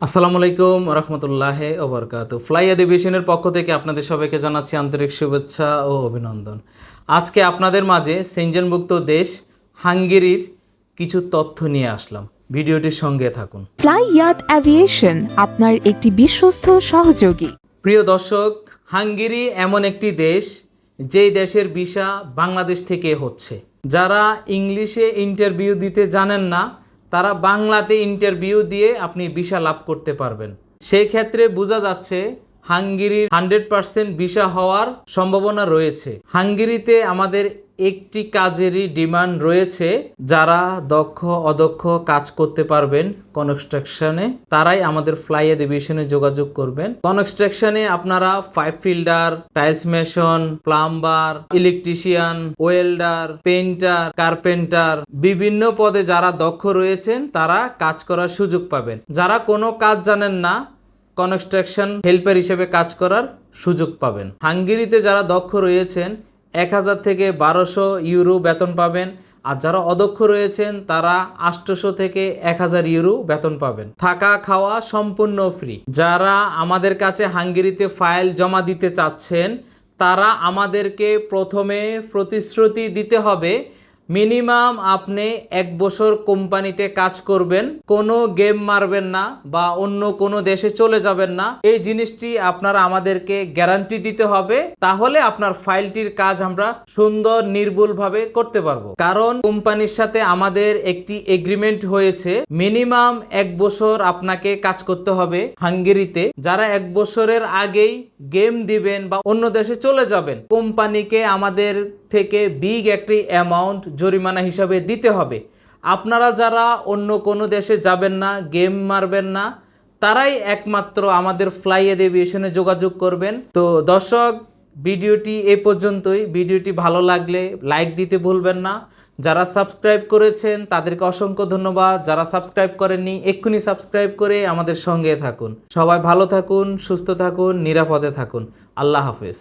আসসালামু আলাইকুম রহমতুল্লাহ ওবরকাত ফ্লাই অধিবেশনের পক্ষ থেকে আপনাদের সবাইকে জানাচ্ছি আন্তরিক শুভেচ্ছা ও অভিনন্দন। আজকে আপনাদের মাঝে সেঞ্জনভুক্ত দেশ হাঙ্গেরির কিছু তথ্য নিয়ে আসলাম। ভিডিওটির সঙ্গে থাকুন। ফ্লাই ইয়াত অ্যাভিয়েশন আপনার একটি বিশ্বস্ত সহযোগী। প্রিয় দর্শক হাঙ্গেরি এমন একটি দেশ যেই দেশের ভিসা বাংলাদেশ থেকে হচ্ছে। যারা ইংলিশে ইন্টারভিউ দিতে জানেন না তারা বাংলাতে ইন্টারভিউ দিয়ে আপনি ভিসা লাভ করতে পারবেন। সেই ক্ষেত্রে বোঝা যাচ্ছে হাঙ্গেরির হান্ড্রেড পার্সেন্ট ভিসা হওয়ার সম্ভাবনা রয়েছে। হাঙ্গেরিতে আমাদের একটি কাজেরই ডিমান্ড রয়েছে। যারা দক্ষ, অদক্ষ কাজ করতে পারবেন কনস্ট্রাকশনে, তারাই আমাদের ফ্লাই ডিভিশনে যোগাযোগ করবেন। কনস্ট্রাকশনে আপনারা pipe fitter, tiles mason, plumber, electrician, welder, painter, carpenter, বিভিন্ন পদে যারা দক্ষ রয়েছেন, তারা কাজ করার সুযোগ পাবেন। যারা কোনো কাজ জানেন না, কনস্ট্রাকশন হেল্পার হিসেবে কাজ করার সুযোগ পাবেন। হাঙ্গেরিতে যারা দক্ষ রয়েছেন এক হাজার থেকে বারোশো ইউরো বেতন পাবেন। আর যারা অদক্ষ রয়েছেন, তারা আটশোশো থেকে এক হাজার ইউরো বেতন পাবেন। থাকা খাওয়া সম্পূর্ণ ফ্রি যারা আমাদের কাছে হাঙ্গেরিতে ফাইল জমা দিতে চাচ্ছেন, তারা আমাদেরকে প্রথমে প্রতিশ্রুতি দিতে হবে মিনিমাম আপনি এক বছর কোম্পানিতে কাজ করবেন, কোনো গেম মারবেন না বা অন্য কোনো দেশে চলে যাবেন না। এই জিনিসটি আপনারা আমাদেরকে গ্যারান্টি দিতে হবে, তাহলে আপনার ফাইলটির কাজ আমরা সুন্দর নির্ভুলভাবে করতে পারব। কারণ কোম্পানির সাথে আমাদের একটি এগ্রিমেন্ট হয়েছে, মিনিমাম এক বছর আপনাকে কাজ করতে হবে হাঙ্গেরিতে। যারা এক বছরের আগেই গেম দিবেন বা অন্য দেশে চলে যাবেন, কোম্পানিকে আমাদের থেকে বিগ একটি অ্যামাউন্ট জরিমানা হিসাবে দিতে হবে। আপনারা যারা অন্য কোনো দেশে যাবেন না, গেম মারবেন না, তারাই একমাত্র আমাদের ফ্লাই এভিয়েশনে যোগাযোগ করবেন। তো দর্শক, ভিডিওটি এ পর্যন্তই। ভিডিওটি ভালো লাগলে লাইক দিতে ভুলবেন না। যারা সাবস্ক্রাইব করেছেন, তাদেরকে অসংখ্য ধন্যবাদ। যারা সাবস্ক্রাইব করেননি, এক্ষুনি সাবস্ক্রাইব করে আমাদের সঙ্গে থাকুন। সবাই ভালো থাকুন, সুস্থ থাকুন, নিরাপদে থাকুন। আল্লাহ হাফেজ।